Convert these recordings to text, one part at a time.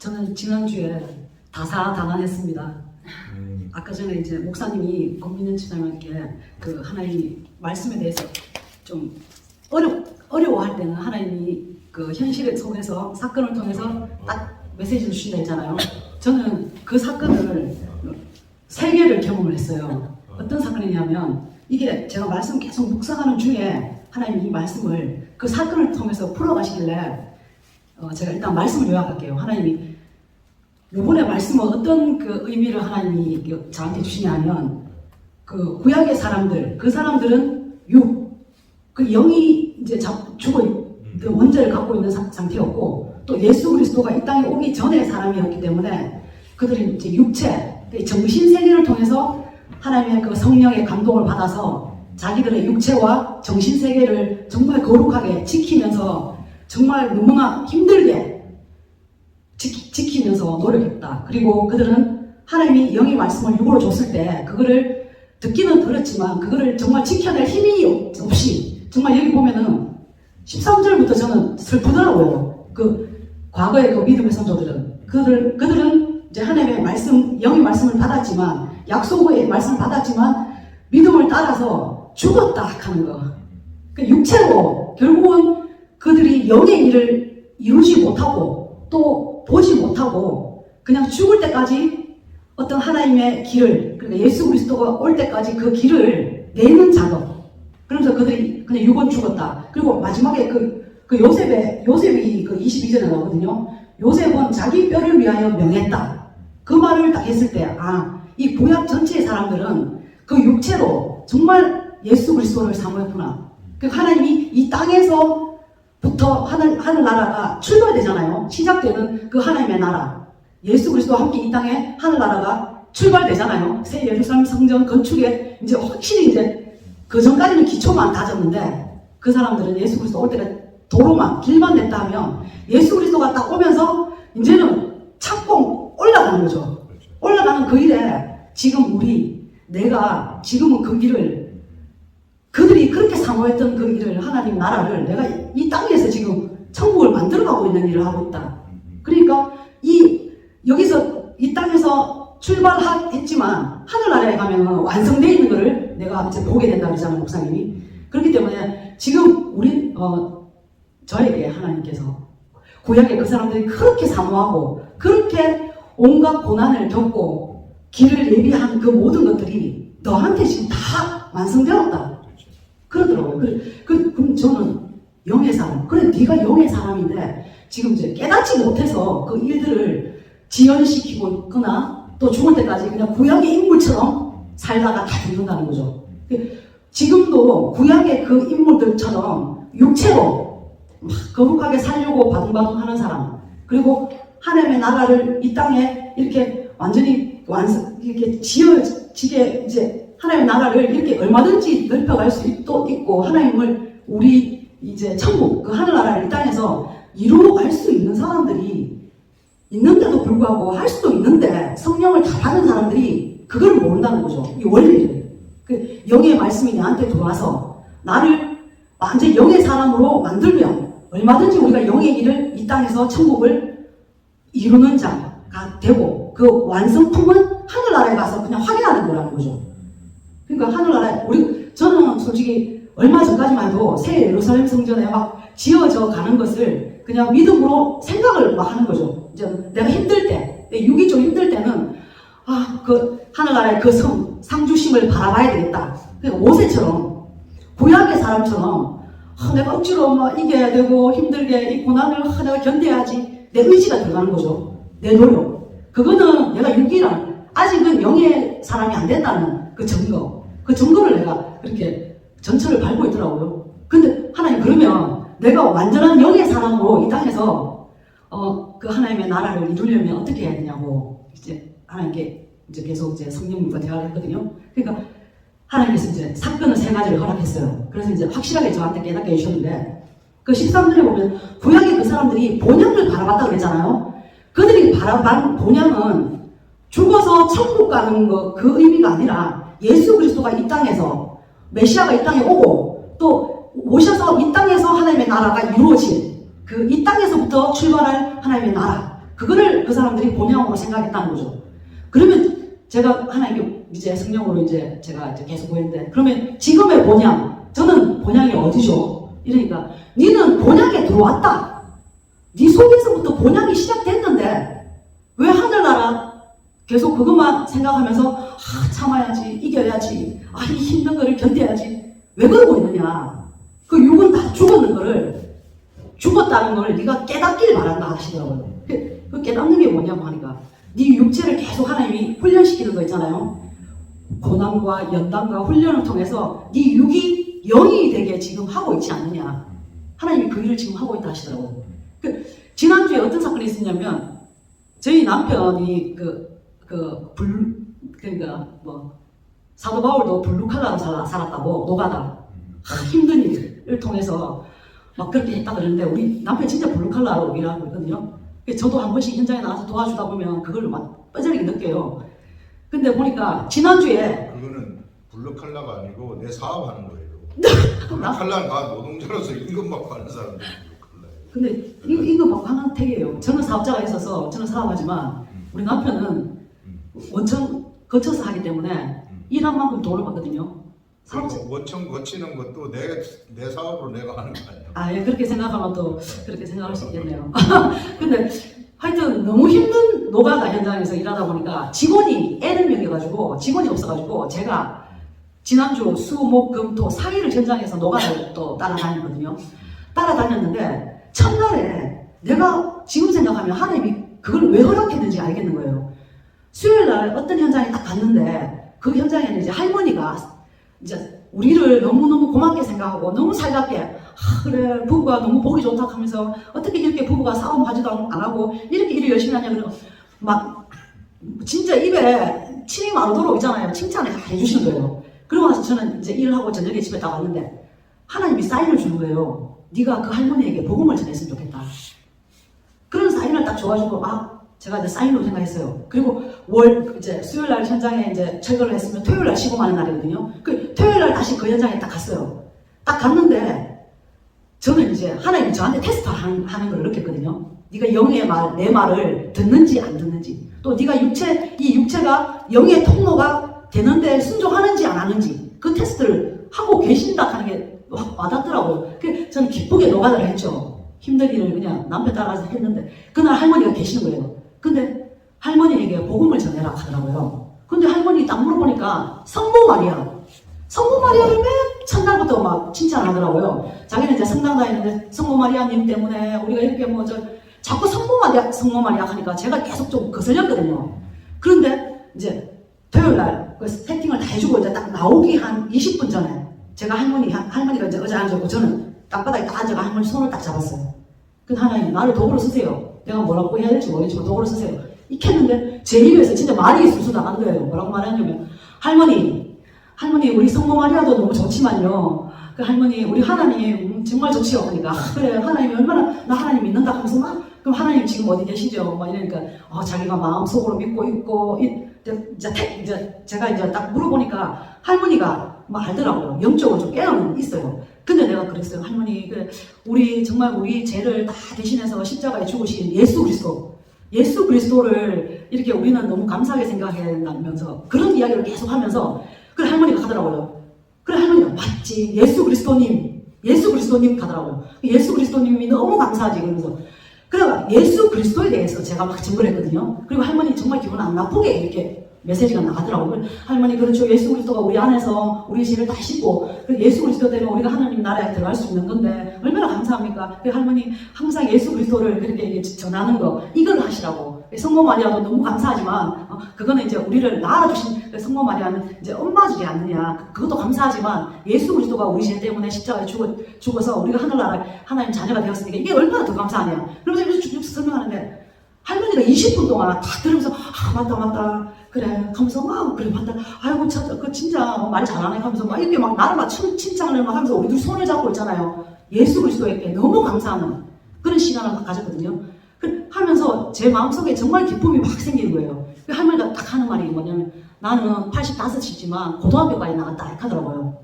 저는 지난주에 다사다난했습니다. 음, 아까 전에 이제 목사님이 권민현 지장님께 그 하나님 말씀에 대해서 좀 어려 어려워할 때는 하나님이 그 현실 속에서 사건을 통해서 딱 메시지를 주신다 했잖아요. 저는 그 사건을 세 개를 경험을 했어요. 어떤 사건이냐면 이게 제가 말씀 계속 묵상하는 중에 하나님이 이 말씀을 그 사건을 통해서 풀어가시길래 어, 제가 일단 말씀을 요약할게요. 하나님이 이번에 말씀은 어떤 그 의미를 하나님이 그 저한테 주시냐면 그 구약의 사람들 그 사람들은 육그 영이 이제 잡- 죽어 있- 그 원죄를 갖고 있는 사- 상태였고 또 예수 그리스도가 이 땅에 오기 전의 사람이었기 때문에 그들은 이제 육체 그 정신 세계를 통해서 하나님의 그 성령의 감동을 받아서 자기들의 육체와 정신 세계를 정말 거룩하게 지키면서 정말 너무나 힘들게 지키면서 노력했다. 그리고 그들은 하나님이 영의 말씀을 육으로 줬을 때 그거를 듣기는 들었지만 그거를 정말 지켜낼 힘이 없- 없이 정말 여기 보면은 13절부터 저는 슬프더라고요. 그 과거의 그 믿음의 선조들은 그들 그들은 이제 하나님의 말씀 영의 말씀을 받았지만 약속의 말씀을 받았지만 믿음을 따라서 죽었다 하는 거. 그 육체로 결국은 그들이 영의 일을 이루지 못하고 또 보지 못하고 그냥 죽을 때까지 어떤 하나님의 길을 그러니까 예수 그리스도가 올 때까지 그 길을 내는 작업. 그러면서 그들이 그냥 육은 죽었다. 그리고 마지막에 그, 그 요셉의 요셉이 그 22절에 나오거든요. 요셉은 자기 뼈를 위하여 명했다. 그 말을 딱 했을 때, 아, 이 구약 전체의 사람들은 그 육체로 정말 예수 그리스도를 사모했구나. 그 하나님이 이 땅에서 부터 하늘, 하늘 나라가 출발되잖아요. 시작되는 그 하나님의 나라. 예수 그리스도와 함께 이 땅에 하늘 나라가 출발되잖아요. 새 예루살렘 성전 건축에 이제 확실히 이제 그 전까지는 기초만 다졌는데 그 사람들은 예수 그리스도 올 때가 도로만 길만 냈다 하면 예수 그리스도가 딱 오면서 이제는 착공 올라가는 거죠. 그렇죠. 올라가는 그 일에 지금 우리 내가 지금은 그 일을 그들이 그렇게 사모했던 그 일을 하나님 나라를 내가 이 땅에서 지금 천국을 만들어가고 있는 일을 하고 있다. 음, 그러니까 이 여기서 이 땅에서 출발했지만 하늘나라에 가면 완성되어 있는 것을 내가 이제 보게 된다 그러잖아요 목사님이 그렇기 때문에 지금 우리 어 저에게 하나님께서 구약의 그 사람들이 그렇게 사모하고 그렇게 온갖 고난을 겪고 길을 예비한 그 모든 것들이 너한테 지금 다 완성되었다 그러더라고요. 그래, 그, 그럼 저는 영의 사람. 그래, 네가 영의 사람인데 지금 이제 깨닫지 못해서 그 일들을 지연시키고 있거나 또 죽을 때까지 그냥 구약의 인물처럼 살다가 다 죽는다는 거죠. 그 지금도 구약의 그 인물들처럼 육체로 막 거룩하게 살려고 바둥바둥 하는 사람. 그리고 하나님의 나라를 이 땅에 이렇게 완전히 완성, 이렇게 지어지게 이제 하나님의 나라를 이렇게 얼마든지 넓혀갈 수 있- 또 있고 하나님을 우리 이제 천국 그 하늘나라를 이 땅에서 이루어갈 수 있는 사람들이 있는데도 불구하고 할 수도 있는데 성령을 다 받은 사람들이 그걸 모른다는 거죠. 이 원리를. 그 영의 말씀이 나한테 들어와서 나를 완전 영의 사람으로 만들면 얼마든지 우리가 영의 일을 이 땅에서 천국을 이루는 자가 되고 그 완성품은 하늘나라에 가서 그냥 확인하는 거라는 거죠. 그러니까 하늘나라에 우리 저는 솔직히 얼마 전까지만 해도 새 예루살렘 성전에 막 지어져 가는 것을 그냥 믿음으로 생각을 막 하는 거죠. 이제 내가 힘들 때, 내 육이 좀 힘들 때는 아, 그 하늘나라의 그 성, 상주심을 바라봐야 되겠다. 그러니까 모세처럼 구약의 사람처럼 아, 내가 억지로 막 이겨야 되고 힘들게 이 고난을 아, 내가 견뎌야지 내 의지가 들어가는 거죠. 내 노력. 그거는 내가 육이란 아직은 영의 사람이 안 된다는 그 증거. 그 증거를 내가 그렇게 전철을 밟고 있더라고요. 근데 하나님 그러면 내가 완전한 영의 사람으로 이 땅에서 어, 그 하나님의 나라를 이루려면 어떻게 해야 되냐고 이제 하나님께 이제 계속 이제 성령님과 대화를 했거든요. 그러니까 하나님께서 이제 사건을 세 가지를 허락했어요. 그래서 이제 확실하게 저한테 깨닫게 해주셨는데 그 13절에 보면 구약의 그 사람들이 본향을 바라봤다 그랬잖아요. 그들이 바라본 본향은 죽어서 천국 가는 거 그 의미가 아니라 예수 그리스도가 이 땅에서 메시아가 이 땅에 오고 또 오셔서 이 땅에서 하나님의 나라가 이루어진 그이 땅에서부터 출발할 하나님의 나라 그거를 그 사람들이 본향으로 생각했다는 거죠. 그러면 제가 하나님께 이제 성령으로 이제 제가 이제 계속 보였는데 그러면 지금의 본향 저는 본향이 어디죠? 이러니까 니는 본향에 들어왔다. 네 속에서부터 본향이 시작됐는데 왜 하늘나라 계속 그것만 생각하면서 아 참아야지 이겨야지 아 이 힘든 거를 견뎌야지. 왜 그러고 있느냐? 그 육은 다 죽었는 거를 죽었다는 걸 네가 깨닫길 바란다 하시더라고요. 그, 그 깨닫는 게 뭐냐고 하니까 네 육체를 계속 하나님이 훈련시키는 거 있잖아요. 고난과 연단과 훈련을 통해서 네 육이 영이 되게 지금 하고 있지 않느냐? 하나님이 그 일을 지금 하고 있다 하시더라고요. 그 지난주에 어떤 사건이 있었냐면 저희 남편이 그, 그, 불, 그러니까 뭐, 사도 바울도 블루칼라로 살- 살았다고, 노가다. 아, 힘든 일을 통해서 막 그렇게 했다 그러는데, 우리 남편 진짜 블루칼라로 일하고 있거든요. 저도 한 번씩 현장에 나가서 도와주다 보면 그걸 막 뼈저리게 느껴요. 근데 보니까 지난주에, 그거는 블루 칼라가 아니고 내 사업하는 거예요. 블루 칼라는 다 노동자로서 임금 받고 하는 칼라예요. 근데 이, 이거 막 하나 택이에요. 저는 사업자가 있어서 저는 사업하지만, 우리 남편은 음. 원청 거쳐서 하기 때문에 음. 일한 만큼 돈을 받거든요. 원청 거치는 것도 내, 내 사업으로 내가 하는 거 아니야. 아, 예, 그렇게 생각하면 또 그렇게 생각할 수 있겠네요. 근데 하여튼 너무 힘든 노가다 현장에서 일하다 보니까 직원이 애를 먹여가지고 직원이 없어가지고 제가 지난주 수, 목, 금, 토 4일을 현장에서 노가다를 또 따라다녔거든요. 따라다녔는데 첫날에 내가 지금 생각하면 하나님이 그걸 왜 허락했는지 알겠는 거예요. 수요일 날 어떤 현장에 딱 갔는데 그 현장에는 이제 할머니가 이제 우리를 너무너무 고맙게 생각하고 너무 살갑게 아, 그래 부부가 너무 보기 좋다 하면서 어떻게 이렇게 부부가 싸움하지도 안안 하고 이렇게 일을 열심히 하냐 그러면 막 진짜 입에 침이 마르도록 있잖아요. 칭찬을 다 해주시는 거예요. 그러고 나서 저는 이제 일을 하고 저녁에 집에 딱 왔는데 하나님이 사인을 주는 거예요. 네가 그 할머니에게 복음을 전했으면 좋겠다. 그런 사인을 딱 줘가지고 아 제가 이제 사인으로 생각했어요 그리고 월 이제 수요일 날 현장에 이제 철거를 했으면 토요일 날 시공하는 날이거든요 그 토요일 날 다시 그 현장에 딱 갔어요 딱 갔는데 저는 이제 하나님이 저한테 테스트 하는, 하는 걸 느꼈거든요. 네가 영의 말, 내 말을 듣는지 안 듣는지, 또 네가 육체, 이 육체가 영의 통로가 되는데 순종하는지 안 하는지 그 테스트를 하고 계신다 하는 게확 와닿더라고요. 그 저는 기쁘게 노가다를 했죠. 일을 그냥 남편 따라서 했는데 그날 할머니가 계시는 거예요. 근데 할머니에게 복음을 전해라 하더라고요. 근데 할머니 딱 물어보니까 성모 마리아, 성모 마리아를 맨 첫날부터 막 칭찬하더라고요. 자기는 이제 성당 다니는데 성모 마리아님 때문에 우리가 이렇게 뭐 저 자꾸 성모 마리아 성모 마리아 하니까 제가 계속 좀 거슬렸거든요. 그런데 이제 토요일 날그 세팅을 다 해주고 이제 딱 나오기 한 20분 전에 제가 할머니 할- 할머니가 이제 의자에 앉았고 저는 땅바닥에 딱 앉아가 할머니 손을 딱 잡았어요. 그 하나님 나를 도구로 쓰세요. 내가 뭐라고 해야 될지 모르겠지만 도구로 쓰세요. 했는데 제 입에서 진짜 말이 술술 나간 거예요. 뭐라고 말하냐면 할머니 할머니 우리 성모 마리아도 너무 좋지만요. 그 할머니 우리 하나님 음, 정말 좋지요. 그러니까 아, 그래 하나님이 얼마나 나 하나님 믿는다 하면서 막 그럼 하나님 지금 어디 계시죠? 막 이러니까 어, 자기가 마음속으로 믿고 있고 이, 이제, 태- 이제 제가 이제 딱 물어보니까 할머니가 막 알더라고요. 영적으로 좀 깨어는 있어요. 근데 내가 그랬어요. 할머니 그 우리 정말 우리 죄를 다 대신해서 십자가에 죽으신 예수 그리스도 예수 그리스도를 이렇게 우리는 너무 감사하게 생각해나면서 그런 이야기를 계속 하면서 그래 할머니가 하더라고요. 그래 할머니가 맞지 예수 그리스도님 예수 그리스도님 가더라고요. 예수 그리스도님이 너무 감사하지 그러면서 그래 예수 그리스도에 대해서 제가 막 증거를 했거든요. 그리고 할머니 정말 기분 안 나쁘게 이렇게 메시지가 나가더라고요. 할머니 그렇죠 예수 그리스도가 우리 안에서 우리 죄를 다 씻고 그 예수 그리스도 때문에 우리가 하나님 나라에 들어갈 수 있는 건데 얼마나 감사합니까? 그 할머니 항상 예수 그리스도를 그렇게 전하는 거 이걸 하시라고 성모 마리아도 너무 감사하지만 어, 그거는 이제 우리를 낳아주신 그 성모 마리아는 이제 엄마주지 않느냐 그- 그것도 감사하지만 예수 그리스도가 우리 죄 때문에 십자가에 죽어, 죽어서 우리가 하늘나라 하나님 자녀가 되었으니까 이게 얼마나 더 감사하냐 그러면서 이렇게 쭉쭉 설명하는데 할머니가 20분 동안 다 들으면서 아 맞다 맞다 그래 하면서 막 그래 맞다. 아이고 참, 그 진짜 말 잘하네 하면서 막 이렇게 막 나를 막 칭- 칭찬을 막 하면서 우리들 손을 잡고 있잖아요. 예수 그리스도에게 너무 감사하는 그런 시간을 가졌거든요. 그 하면서 제 마음속에 정말 기쁨이 확 생기는 거예요. 그 할머니가 딱 하는 말이 뭐냐면 나는 85이지만 고등학교까지 나갔다 하더라고요.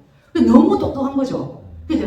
너무 똑똑한 거죠. 그래서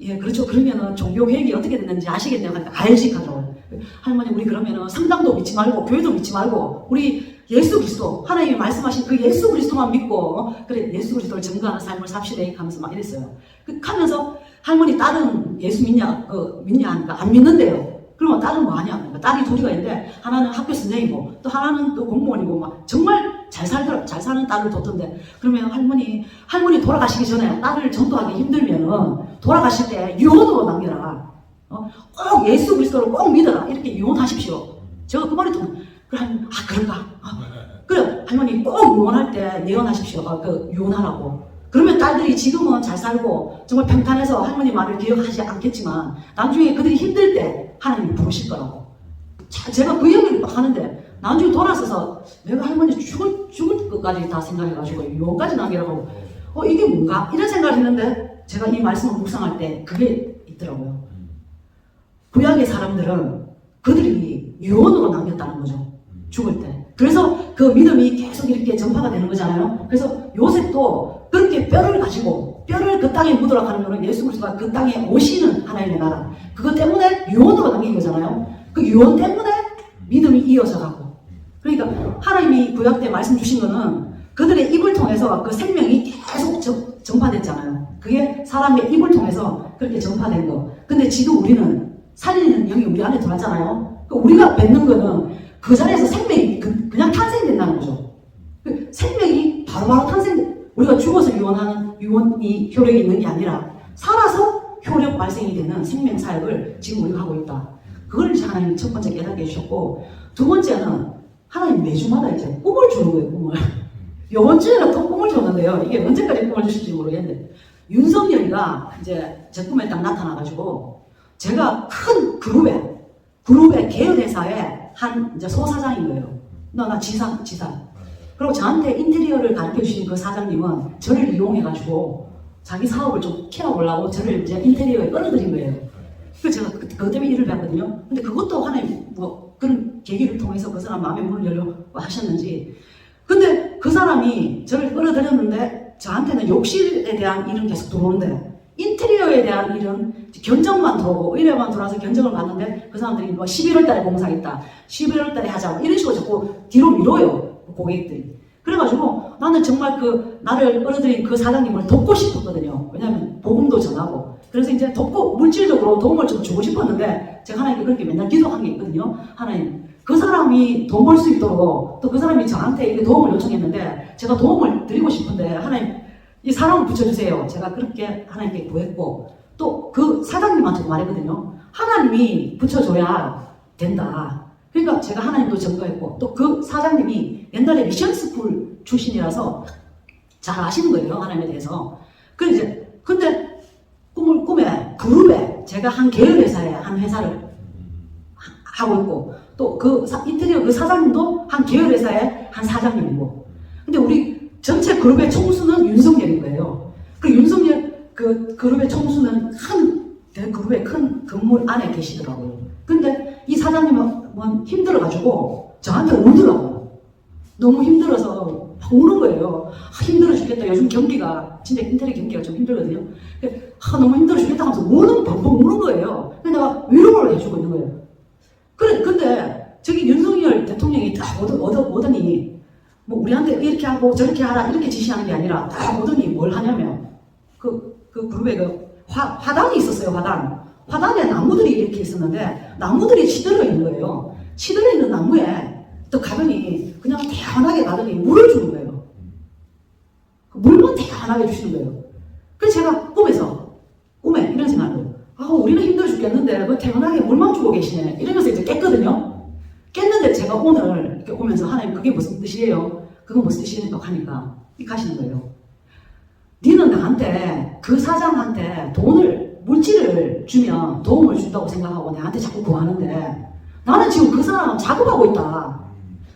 예 그렇죠. 그러면은 종교 계획이 어떻게 됐는지 하니까 알지 하더라고요 할머니 우리 그러면은 성당도 믿지 말고 교회도 믿지 말고 우리 예수 그리스도 하나님이 말씀하신 그 예수 그리스도만 믿고 어? 그래 예수 그리스도를 증거하는 삶을 삽시다 하면서 막 이랬어요. 그 하면서 할머니 딸은 예수 믿냐 그 믿냐 하니까 안 믿는데요. 그러면 딸은 뭐 하냐? 그러니까 딸이 둘이가 있는데 하나는 학교 선생이고 또 하나는 또 공무원이고 막 정말 잘 살더라 잘 사는 딸을 뒀던데 그러면 할머니 할머니 돌아가시기 전에 딸을 전도하기 힘들면은 돌아가실 때 유언으로 남겨라. 어? 꼭 예수 그리스도를 꼭 믿어라 이렇게 유언하십시오. 제가 그 말이 좀 할머니, 아 그런가? 아, 그래 할머니 꼭 유언할 때 예언하십시오. 아, 그 유언하라고. 그러면 딸들이 지금은 잘 살고 정말 평탄해서 할머니 말을 기억하지 않겠지만 나중에 그들이 힘들 때 하나님이 부르실 거라고. 자, 제가 그 얘기를 막 하는데 나중에 돌아서서 내가 할머니 죽을 죽을 것까지 다 생각해가지고 유언까지 남기라고 어 이게 뭔가 이런 생각을 했는데 제가 이 말씀을 묵상할 때 그게 있더라고요. 구약의 사람들은 그들이 유언으로 남겼다는 거죠. 죽을 때. 그래서 그 믿음이 계속 이렇게 전파가 되는 거잖아요. 그래서 요셉도 그렇게 뼈를 가지고 뼈를 그 땅에 묻으라 하는 거는 예수 그리스도가 그 땅에 오시는 하나님의 나라. 그것 때문에 유언으로 남긴 거잖아요. 그 유언 때문에 믿음이 이어져 가고. 그러니까 하나님이 구약 때 말씀 주신 거는 그들의 입을 통해서 그 생명이 계속 전- 전파됐잖아요. 그게 사람의 입을 통해서 그렇게 전파된 거. 근데 지금 우리는 살리는 영이 우리 안에 들어왔잖아요. 그 우리가 뱉는 거는 그 자리에서 생명이 그, 그냥 탄생된다는 거죠. 그 생명이 바로바로 탄생, 우리가 죽어서 유언하는 유언이 효력이 있는 게 아니라 살아서 효력 발생이 되는 생명 사역을 지금 우리가 하고 있다. 그걸 이제 하나님 첫 번째 깨닫게 해주셨고, 두 번째는 하나님 매주마다 이제 꿈을 주는 거예요, 꿈을. 요번 주에는 또 꿈을 줬는데요. 이게 언제까지 꿈을 주실지 모르겠는데, 윤석열이가 이제 제 꿈에 딱 나타나가지고, 제가 큰 그룹에, 그룹의 계열회사의 한 이제 소사장인 거예요. 나, 나 지사, 지사. 그리고 저한테 인테리어를 가르쳐 주신 그 사장님은 저를 이용해 가지고 자기 사업을 좀 키워보려고 저를 이제 인테리어에 끌어들인 거예요. 그래서 제가 그, 그것 때문에 일을 배웠거든요. 근데 그것도 하나님 뭐 그런 계기를 통해서 그 사람 마음에 문을 열려 하셨는지. 근데 그 사람이 저를 끌어들였는데 저한테는 욕실에 대한 일은 계속 들어오는데 인테리어에 대한 일은 견적만 들어오고 의뢰만 들어와서 견적을 받는데 그 사람들이 뭐 11월 달에 공사하겠다. 11월 달에 하자. 뭐 이런 식으로 자꾸 뒤로 밀어요. 고객들이. 그래가지고 나는 정말 그 나를 끌어들인 그 사장님을 돕고 싶었거든요. 왜냐하면 복음도 전하고. 그래서 이제 돕고 물질적으로 도움을 좀 주고 싶었는데 제가 하나님께 그렇게 맨날 기도한 게 있거든요. 하나님 그 사람이 돈벌수 있도록 또 그 사람이 저한테 이렇게 도움을 요청했는데 제가 도움을 드리고 싶은데 하나님 이 사람을 붙여주세요. 제가 그렇게 하나님께 구했고 또 그 사장님한테도 말했거든요. 하나님이 붙여줘야 된다. 그러니까 제가 하나님도 증거했고 또 그 사장님이 옛날에 미션스쿨 출신이라서 잘 아시는 거예요. 하나님에 대해서. 그래 이제 근데 꿈을 꿈에 그룹에 제가 한 계열 회사에 한 회사를 하- 하고 있고 또 그 인테리어 그 사장님도 한 계열 회사의 한 사장님이고 근데 우리 전체 그룹의 총수는 윤석열인 거예요. 그 윤석열 그 그룹의 총수는 큰 대- 그룹의 큰 건물 안에 계시더라고요. 근데 이 사장님은 뭐 힘들어가지고 저한테 울더라고요. 너무 힘들어서 막 우는 거예요. 아, 힘들어 죽겠다. 요즘 경기가 진짜 인테리어 경기가 좀 힘들거든요. 아, 너무 힘들어 죽겠다 하면서 우는 벙벙 우는 거예요. 근데 내가 위로를 해주고 있는 거예요. 그래, 근데 저기 윤석열 대통령이 딱 오더, 오더, 오더니 뭐 우리한테 이렇게 하고 저렇게 하라 이렇게 지시하는 게 아니라 딱 오더니 뭘 하냐면 그, 그 그룹에 그 화, 화단이 있었어요, 화단. 화단에 나무들이 이렇게 있었는데 나무들이 시들어 있는 거예요. 시들어 있는 나무에 또 가더니 그냥 태연하게 가더니 물을 주는 거예요. 그 물만 태연하게 주시는 거예요. 그래서 제가 꿈에서 꿈에 이런 생각을. 아, 우리는 힘들어 죽겠는데 그 태연하게 물만 주고 계시네. 이러면서 이제 깼거든요. 깼는데 제가 오늘 이렇게 오면서 하나님 그게 무슨 뜻이에요? 그건 무슨 뜻이에요? 하니까 이렇게 하시는 거예요. 니는 나한테 그 사장한테 돈을 물질을 주면 도움을 준다고 생각하고 나한테 자꾸 구하는데 나는 지금 그 사람 작업하고 있다.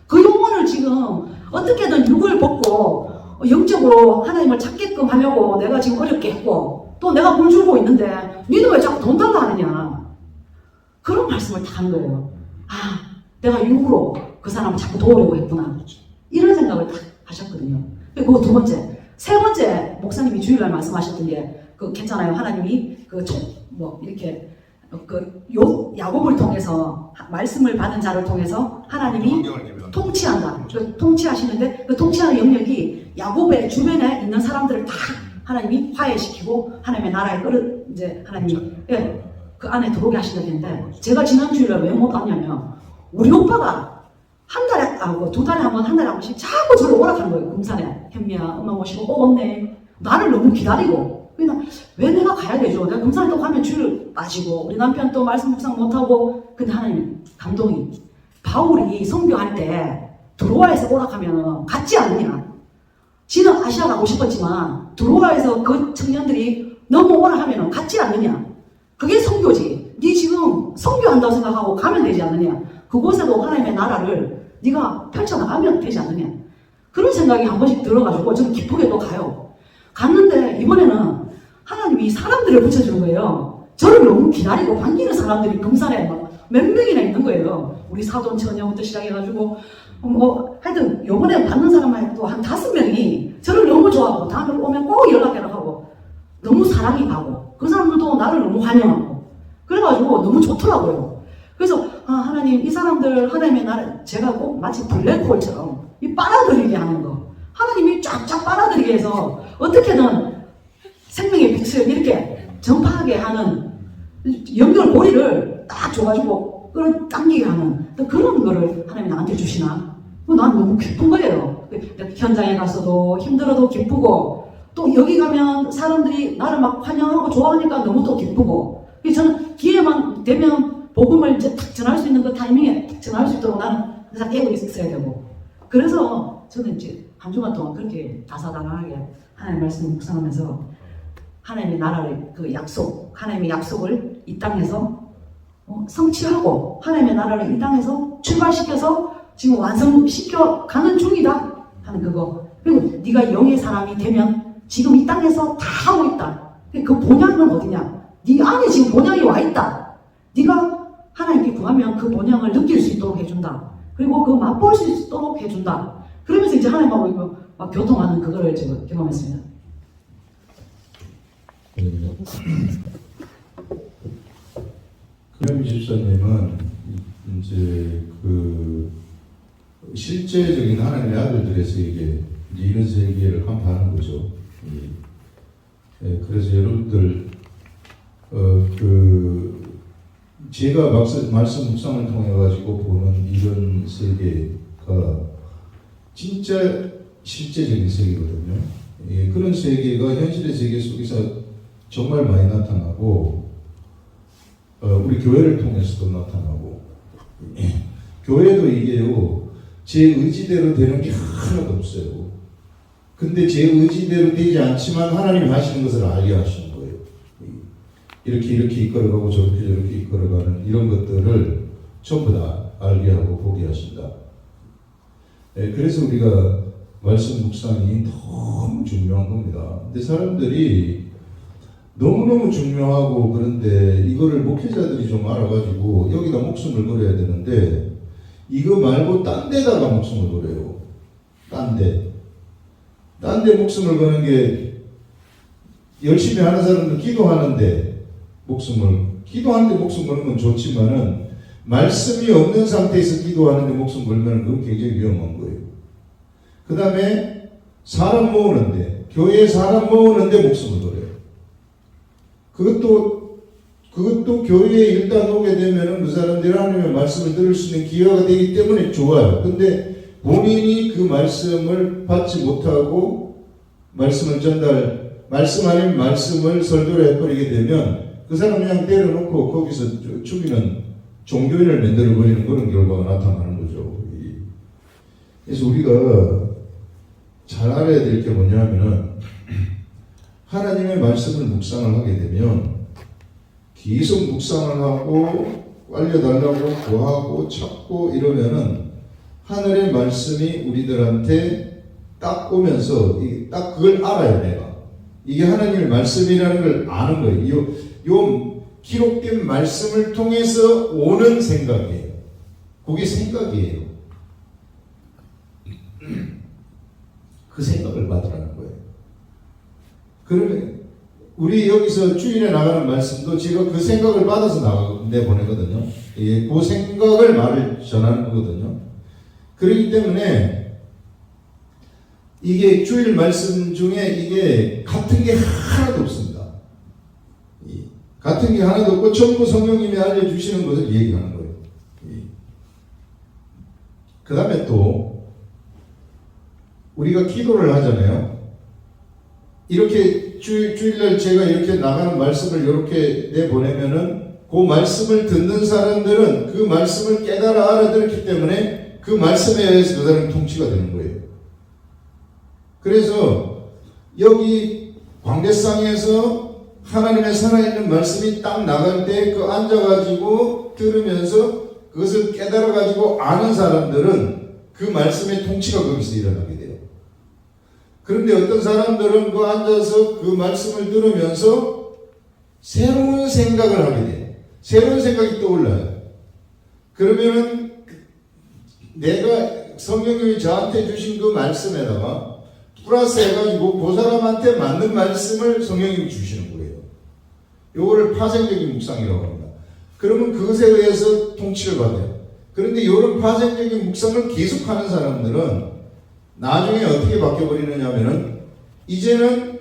그 영혼을 지금 어떻게든 육을 벗고 영적으로 하나님을 찾게끔 하려고 내가 지금 어렵게 했고 또 내가 물 주고 있는데 니는 왜 자꾸 돈 달라 하느냐 그런 말씀을 다 한 거예요. 아 내가 육으로 그 사람을 자꾸 도우려고 했구나 이런 생각을 다 하셨거든요. 그리고 두 번째 세 번째 목사님이 주일날 말씀하셨던 게 그 괜찮아요. 하나님이 그 총 뭐 이렇게 그 요, 야곱을 통해서 말씀을 받은 자를 통해서 하나님이. 통치한다. 그 통치하시는데 그 통치하는 영역이 야곱의 주변에 있는 사람들을 다 하나님이 화해시키고 하나님의 나라에 끌어 이제 하나님이 예, 그 안에 들어오게 하시게 되는데 제가 지난 주일에 왜못 왔냐면 우리 오빠가 한 달에 아고 두 달에 한 번 한 달에 한 번씩 자꾸 저를 오락하는 거예요 금산에. 현미야 엄마 모시고 꼭 왔네. 나를 너무 기다리고. 왜, 나, 왜 내가 가야 되죠? 내가 금산에 또 가면 줄 빠지고 우리 남편 또 말씀 묵상 못하고. 근데 하나님 감동이. 바울이 성교할 때 드로아에서 오락하면 같지 않느냐? 지는 아시아 가고 싶었지만 드로아에서 그 청년들이 너무 오락하면 같지 않느냐? 그게 성교지. 네 지금 성교한다고 생각하고 가면 되지 않느냐. 그곳에도 하나님의 나라를 네가 펼쳐나가면 되지 않느냐. 그런 생각이 한 번씩 들어가지고 저는 기쁘게 또 가요. 갔는데 이번에는 하나님이 사람들을 붙여주는 거예요. 저를 너무 기다리고 반기는 사람들이 금산에 막 몇 명이나 있는 거예요. 우리 사돈 처녀부터 시작해가지고 뭐 하여튼 요번에 받는 사람만 해도 한 다섯 명이 저를 너무 좋아하고 다음에 오면 꼭 연락해라 하고 너무 사랑이 가고 그 사람들도 나를 너무 환영하고 그래가지고 너무 좋더라고요. 그래서 아 하나님 이 사람들 하나님의 나를 제가 꼭 마치 블랙홀처럼 이 빨아들이게 하는 거. 하나님이 쫙쫙 빨아들이게 해서 어떻게든 생명의 빛을 이렇게 전파하게 하는 연결고리를 딱 줘가지고 끌어당기게 하는 또 그런 거를 하나님이 나한테 주시나? 난 너무 기쁜 거예요. 현장에 가서도 힘들어도 기쁘고 또 여기 가면 사람들이 나를 막 환영하고 좋아하니까 너무 또 기쁘고. 저는 기회만 되면 복음을 이제 탁 전할 수 있는 그 타이밍에 탁 전할 수 있도록 나는 항상 깨고 있어야 되고 그래서 저는 이제 한 주간 동안 그렇게 다사다난하게 하나님 말씀 묵상하면서 하나님의 나라를 그 약속 하나님의 약속을 이 땅에서 어, 성취하고 하나님의 나라를 이 땅에서 출발시켜서 지금 완성시켜 가는 중이다 하는 그거 그리고 네가 영의 사람이 되면 지금 이 땅에서 다 하고 있다. 그 본향은 어디냐? 네 안에 지금 본향이 와 있다. 네가 하나님께 구하면 그 본향을 느낄 수 있도록 해준다. 그리고 그 맛볼 수 있도록 해준다. 그러면서 이제 하나님하고 이거 막 교통하는 그거를 지금 경험했습니다. 그럼 집사님은 이제 그 실제적인 하나님의 아들들의 세계 이런 세계를 간파하는 거죠. 이, 예, 그래서 여러분들 어 그 제가 막스, 말씀 묵상을 통해 가지고 보는 이런 세계가 진짜 실제적인 세계거든요. 예, 그런 세계가 현실의 세계 속에서 정말 많이 나타나고 어, 우리 교회를 통해서도 나타나고 예. 교회도 이게요 제 의지대로 되는 게 하나도 없어요. 근데 제 의지대로 되지 않지만 하나님이 하시는 것을 알게 하시는. 이렇게 이렇게 이끌어가고 저렇게 저렇게 이끌어가는 이런 것들을 전부 다 알게 하고 보게 하신다. 예, 그래서 우리가 말씀 묵상이 너무 중요한 겁니다. 근데 사람들이 너무너무 중요하고 그런데 이거를 목회자들이 좀 알아가지고 여기다 목숨을 걸어야 되는데 이거 말고 딴 데다가 목숨을 걸어요. 딴 데. 딴 데 목숨을 거는 게 열심히 하는 사람은 기도하는데 목숨을 기도하는데 목숨 거는 건 좋지만은 말씀이 없는 상태에서 기도하는데 목숨 걸면 그건 굉장히 위험한 거예요. 그 다음에 사람 모으는데 교회에 사람 모으는데 목숨을 걸어요. 그것도 그것도 교회에 일단 오게 되면은 그 사람들이 하나님의 말씀을 들을 수 있는 기회가 되기 때문에 좋아요. 근데 본인이 그 말씀을 받지 못하고 말씀을 전달 말씀 아닌 말씀을 설교를 해버리게 되면 그 사람 그냥 때려놓고 거기서 죽이는 종교인을 만들어 버리는 그런 결과가 나타나는 거죠. 그래서 우리가 잘 알아야 될 게 뭐냐면은 하나님의 말씀을 묵상을 하게 되면 계속 묵상을 하고 알려달라고 구하고 찾고 이러면은 하늘의 말씀이 우리들한테 딱 오면서 이- 딱 그걸 알아요 내가 이게 하나님의 말씀이라는 걸 아는 거예요 요, 요 기록된 말씀을 통해서 오는 생각이에요 그게 생각이에요 그 생각을 받으라는 거예요 그러면 우리 여기서 주일에 나가는 말씀도 제가 그 생각을 받아서 나가 내보내거든요. 예, 그 생각을 말을 전하는 거거든요. 그렇기 때문에 이게 주일 말씀 중에 이게 같은 게 하나도. 이 같은 게 하나도 없고 전부 성령님이 알려주시는 것을 얘기하는 거예요. 그 다음에 또 우리가 기도를 하잖아요. 이렇게 주, 주일날 제가 이렇게 나가는 말씀을 이렇게 내보내면은 그 말씀을 듣는 사람들은 그 말씀을 깨달아 알아들었기 때문에 그 말씀에 의해서 그 사람이 통치가 되는 거예요. 그래서 여기 광대상에서 하나님의 살아있는 말씀이 딱 나갈 때 그 앉아가지고 들으면서 그것을 깨달아가지고 아는 사람들은 그 말씀의 통치가 거기서 일어나게 돼요. 그런데 어떤 사람들은 그 앉아서 그 말씀을 들으면서 새로운 생각을 하게 돼요. 새로운 생각이 떠올라요. 그러면은 내가 성령님이 저한테 주신 그 말씀에다가 플러스 해가지고 그 사람한테 맞는 말씀을 성령님이 주시는 거예요. 요거를 파생적인 묵상이라고 합니다. 그러면 그것에 의해서 통치를 받아요. 그런데 이런 파생적인 묵상을 계속하는 사람들은 나중에 어떻게 바뀌어버리느냐 하면은 이제는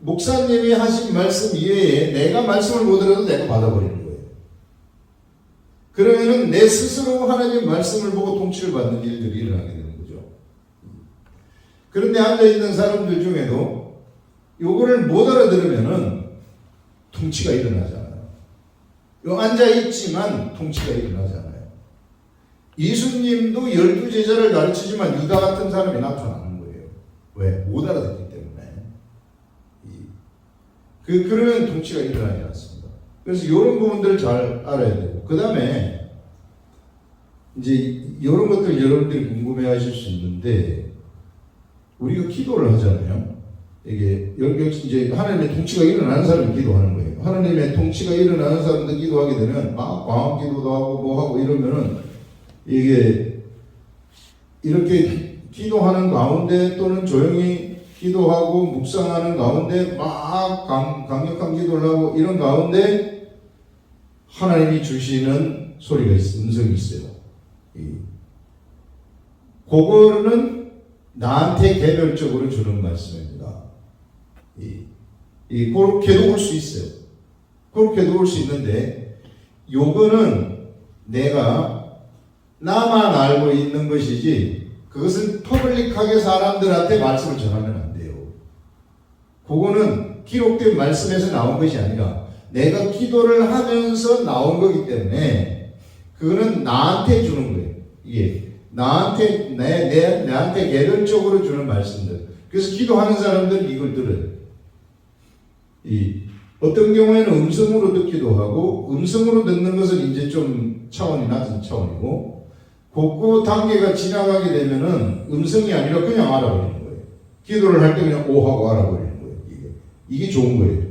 목사님이 하신 말씀 이외에 내가 말씀을 못 들어도 내가 받아버리는 거예요. 그러면은 내 스스로 하나님 말씀을 보고 통치를 받는 일들이 일어나게 되는 거죠. 그런데 앉아있는 사람들 중에도 요거를 못 알아들으면은 통치가 일어나지 않아요. 요 앉아있지만 통치가 일어나지 않아요. 예수님도 열두 제자를 가르치지만 유다 같은 사람이 나타나는 거예요. 왜? 못 알아듣기 때문에. 이- 그, 그러면 통치가 일어나지 않습니다. 그래서 이런 부분들을 잘 알아야 되고. 그 다음에, 이제, 이런 것들 여러분들이 궁금해 하실 수 있는데, 우리가 기도를 하잖아요. 이게, 여기 이제 하나님의 통치가 일어나는 사람이 기도하는 거예요. 하나님의 통치가 일어나는 사람들 기도하게 되면, 막 광학 기도도 하고 뭐 하고 이러면은, 이게 이렇게 기도하는 가운데 또는 조용히 기도하고 묵상하는 가운데 막 강, 강력한 기도를 하고 이런 가운데 하나님이 주시는 소리가 있어, 음성이 있어요. 이, 그거는 나한테 개별적으로 주는 말씀입니다. 이, 이 그렇게도 올 수 있어요. 그렇게도 올 수 있는데 요거는 내가 나만 알고 있는 것이지 그것은 퍼블릭하게 사람들한테 말씀을 전하면 안 돼요. 그거는 기록된 말씀에서 나온 것이 아니라 내가 기도를 하면서 나온 거기 때문에 그거는 나한테 주는 거예요. 이게 나한테 내, 내 나한테 개별적으로 주는 말씀들. 그래서 기도하는 사람들은 이걸 들어요. 이 어떤 경우에는 음성으로 듣기도 하고 음성으로 듣는 것은 이제 좀 차원이 낮은 차원이고 그그 단계가 지나가게 되면은 음성이 아니라 그냥 알아버리는 거예요. 기도를 할 때 그냥 오 하고 알아버리는 거예요. 이게 이게 좋은 거예요.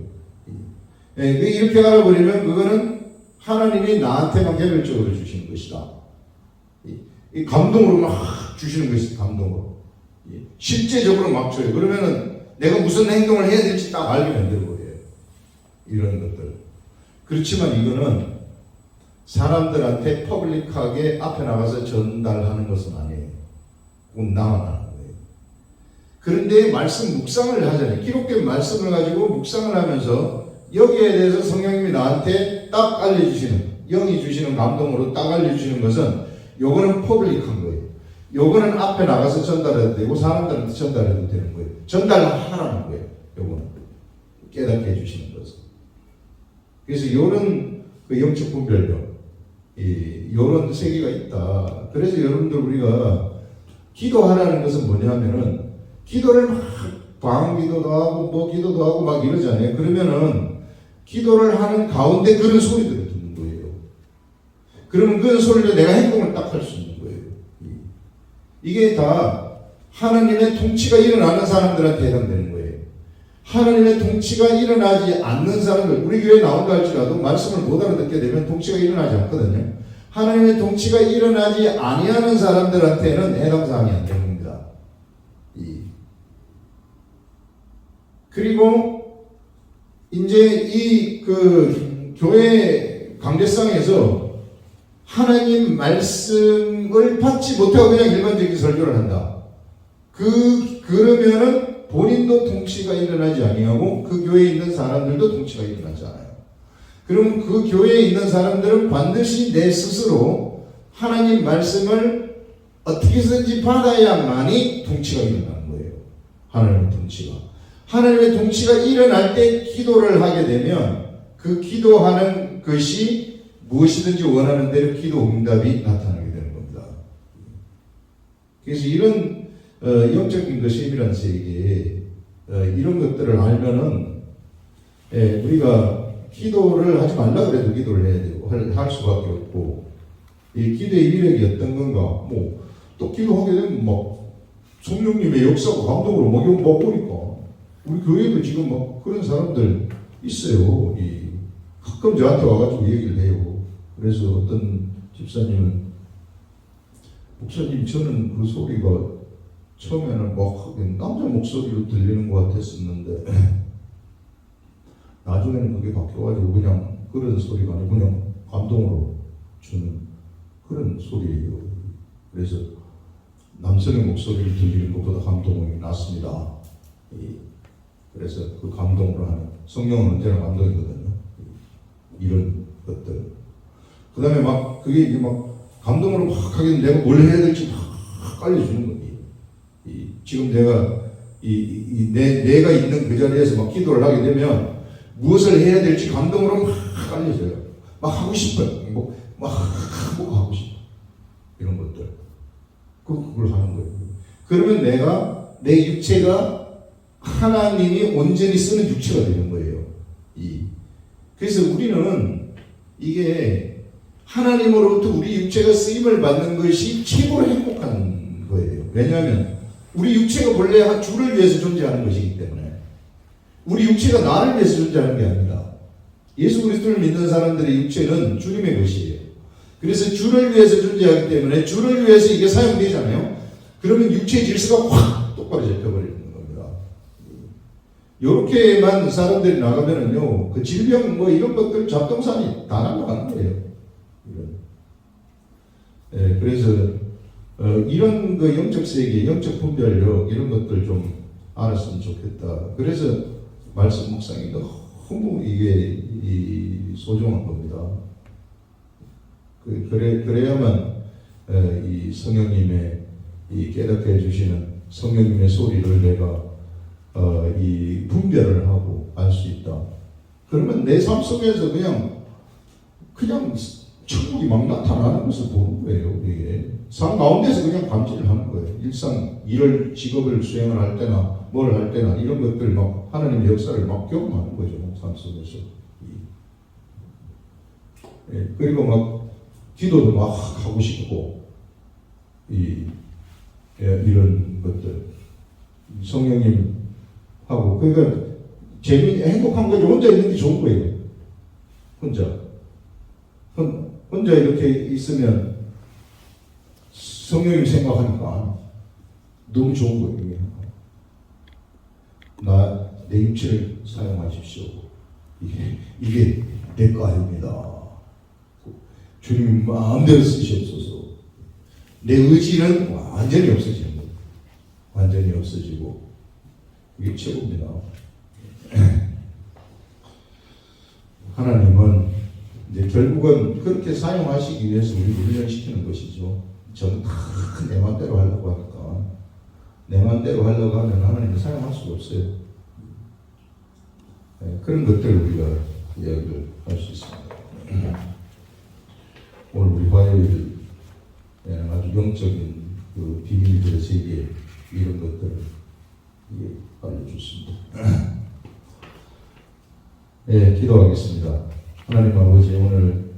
예, 그 이렇게 알아버리면 그거는 하나님이 나한테만 개별적으로 주시는 것이다. 이, 이 감동으로 막 주시는 것이 감동으로. 예, 실제적으로 막 줘요. 그러면은 내가 무슨 행동을 해야 될지 딱 알게 버려요. 이런 것들. 그렇지만 이거는 사람들한테 퍼블릭하게 앞에 나가서 전달하는 것은 아니에요. 그건 나만 하는 거예요. 그런데 말씀 묵상을 하잖아요. 기록된 말씀을 가지고 묵상을 하면서 여기에 대해서 성령님이 나한테 딱 알려주시는, 영이 주시는 감동으로 딱 알려주시는 것은 요거는 퍼블릭한 거예요. 요거는 앞에 나가서 전달해도 되고 사람들한테 전달해도 되는 거예요. 전달하라는 거예요. 요거는. 깨닫게 해주시는 것은. 그래서 요런 그 영적 분별력, 이, 요런 세계가 있다. 그래서 여러분들 우리가 기도하라는 것은 뭐냐면은 기도를 막 방기도도 하고 뭐 기도도 하고 막 이러잖아요. 그러면은 기도를 하는 가운데 그런 소리들을 듣는 거예요. 그러면 그 소리로 내가 행동을 딱 할 수 있는 거예요. 이- 이게 다 하나님의 통치가 일어나는 사람들한테 해당되는 거예요. 하나님의 통치가 일어나지 않는 사람들, 우리 교회에 나온다 할지라도 말씀을 못 알아듣게 되면 통치가 일어나지 않거든요. 하나님의 통치가 일어나지 아니하는 사람들한테는 해당 사항이 안 되는 겁니다. 이. 그리고 이제 이 그 교회 강대상에서 하나님 말씀을 받지 못하고 그냥 일반적인 설교를 한다. 그 그러면은 본인도 통치가 일어나지 아니하고 그 교회에 있는 사람들도 통치가 일어나지 않아요. 그럼 그 교회에 있는 사람들은 반드시 내 스스로 하나님 말씀을 어떻게 해서든지 받아야만이 통치가 일어나는 거예요. 하나님의 통치가. 하나님의 통치가 일어날 때 기도를 하게 되면 그 기도하는 것이 무엇이든지 원하는 대로 기도 응답이 나타나게 되는 겁니다. 그래서 이런 어, 영적인 그 세밀한 세계에 어, 이런 것들을 알면은 예, 우리가 기도를 하지 말라 그래도 기도를 해야 되고 할, 할 수밖에 없고 이 기도의 위력이 어떤 건가 뭐 또 기도하게 되면 막 성령님의 역사가 감동으로 막 이거 막 보니까 우리 교회도 지금 막 그런 사람들 있어요. 이 가끔 저한테 와가지고 얘기를 해요. 그래서 어떤 집사님은 목사님 저는 그 소리가 처음에는 막 남자 목소리로 들리는 것 같았었는데 나중에는 그게 바뀌어가지고 그냥 그런 소리가 아니고 그냥 감동으로 주는 그런 소리예요. 그래서 남성의 목소리를 들리는 것보다 감동이 낫습니다. 이, 그래서 그 감동으로 하는 성령은 언제나 감동이거든요. 이런 것들. 그 다음에 막 그게 이게 막 감동으로 막 하게 되면 내가 뭘 해야 될지 막 알려주는 거예요. 이, 지금 내가 이, 이, 내, 내가 있는 그 자리에서 막 기도를 하게 되면 무엇을 해야 될지 감동으로 막 알려줘요. 막 하고 싶어요. 뭐, 막 하고 하고 싶어. 이런 것들. 그- 그걸 하는 거예요. 그러면 내가 내 육체가 하나님이 온전히 쓰는 육체가 되는 거예요. 이. 그래서 우리는 이게 하나님으로부터 우리 육체가 쓰임을 받는 것이 최고로 행복한 거예요. 왜냐하면 우리 육체가 본래 주를 위해서 존재하는 것이기 때문에 우리 육체가 나를 위해서 존재하는 게 아니라 예수 그리스도를 믿는 사람들의 육체는 주님의 것이에요. 그래서 주를 위해서 존재하기 때문에 주를 위해서 이게 사용되잖아요. 그러면 육체 질서가 확 똑바로 잡혀버리는 겁니다. 이렇게만 사람들이 나가면은요, 그 질병 뭐 이런 것들 잡동산이 다 날아가는 거예요. 예, 그래서 어, 이런 그 영적 세계, 영적 분별력 이런 것들 좀 알았으면 좋겠다. 그래서 말씀 묵상이 너무 이게 이 소중한 겁니다. 그, 그래 그래야만 어, 이 성령님의 이 깨닫게 해주시는 성령님의 소리를 내가 어, 이 분별을 하고 알 수 있다. 그러면 내 삶 속에서 그냥 그냥 천국이 막 나타나는 것을 보는 거예요. 이게 삶 가운데서 그냥 감지를 하는 거예요. 일상 일을 직업을 수행을 할 때나 뭘 할 때나 이런 것들 막 하나님의 역사를 막 경험하는 거죠. 삶 속에서. 예, 그리고 막 기도도 막 하고 싶고 이 예, 이런 것들 성령님 하고 그러니까 재미 행복한 거죠. 혼자 있는 게 좋은 거예요. 혼자 혼- 혼자 이렇게 있으면 성령님 생각하니까 너무 좋은 거예요. 이게. 나내 육체를 사용하십시오. 이게 이게 내 거 아닙니다. 주님 마음대로 쓰시옵소서. 내 의지는 완전히 없어지는 거예요. 완전히 없어지고 이게 최고입니다. 하나님은 이제 결국은 그렇게 사용하시기 위해서 우리 훈련시키는 것이죠. 저는 다내 맘대로 하려고 하니까 내 맘대로 하려고 하면 하나님을 사용할 수가 없어요. 네, 그런 것들을 우리가 이야기를 할 수 있습니다. 오늘 우리 화요일 예, 아주 영적인 그 비밀들의 세계 이런 것들을 예, 알려줬습니다. 예, 기도하겠습니다. 하나님 아버지 오늘